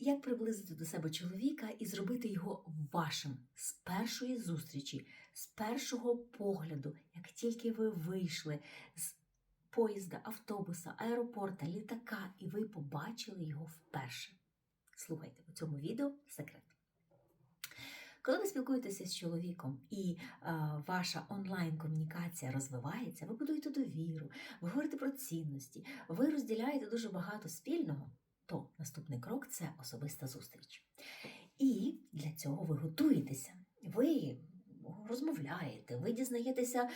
Як приблизити до себе чоловіка і зробити його вашим з першої зустрічі, з першого погляду, як тільки ви вийшли з поїзда, автобуса, аеропорта, літака, і ви побачили його вперше? Слухайте, у цьому відео секрет. Коли ви спілкуєтеся з чоловіком і е, ваша онлайн-комунікація розвивається, ви будуєте довіру, ви говорите про цінності, ви розділяєте дуже багато спільного, то наступний крок це особиста зустріч. І для цього ви готуєтеся. Ви розмовляєте, ви дізнаєтеся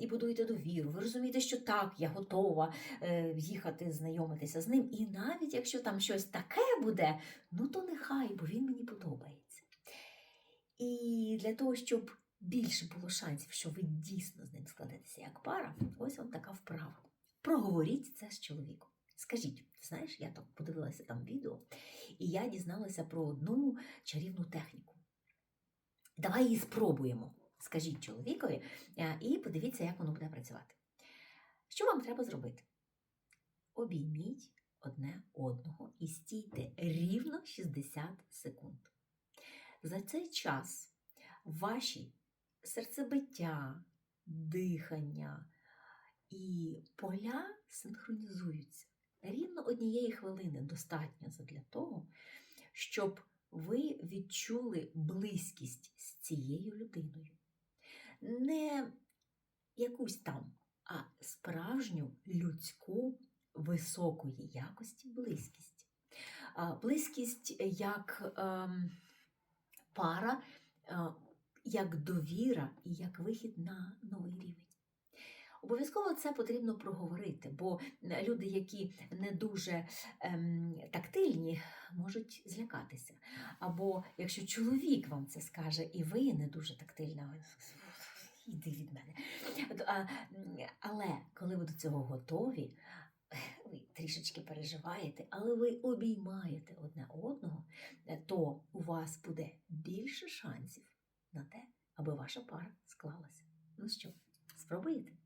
і будуєте довіру. Ви розумієте, що так, я готова е, їхати, знайомитися з ним. І навіть якщо там щось таке буде, ну то нехай, бо він мені подобається. І для того, щоб більше було шансів, що ви дійсно з ним складетеся як пара, ось вам така вправа. Проговоріть це з чоловіком. Скажіть, знаєш, я так подивилася там відео, і я дізналася про одну чарівну техніку. Давай її спробуємо. Скажіть чоловікові е, і подивіться, як воно буде працювати. Що вам треба зробити? Обійміть одне одного і стійте рівно 60 секунд. За цей час ваші серцебиття, дихання і поля синхронізуються. Рівно однієї хвилини достатньо для того, щоб ви відчули близькість з цією людиною. Не якусь там, а справжню людську високої якості близькість. Близькість як ем, пара, е, як довіра і як вихід на новий рівень. Обов'язково це потрібно проговорити, бо люди, які не дуже ем, тактильні, можуть злякатися. Або якщо чоловік вам це скаже, і ви не дуже тактильна, йди від мене. Але коли ви до цього готові, ви трішечки переживаєте, але ви обіймаєте одне одного, е, то у вас буде більше шансів на те, аби ваша пара склалася. Ну що, спробуєте?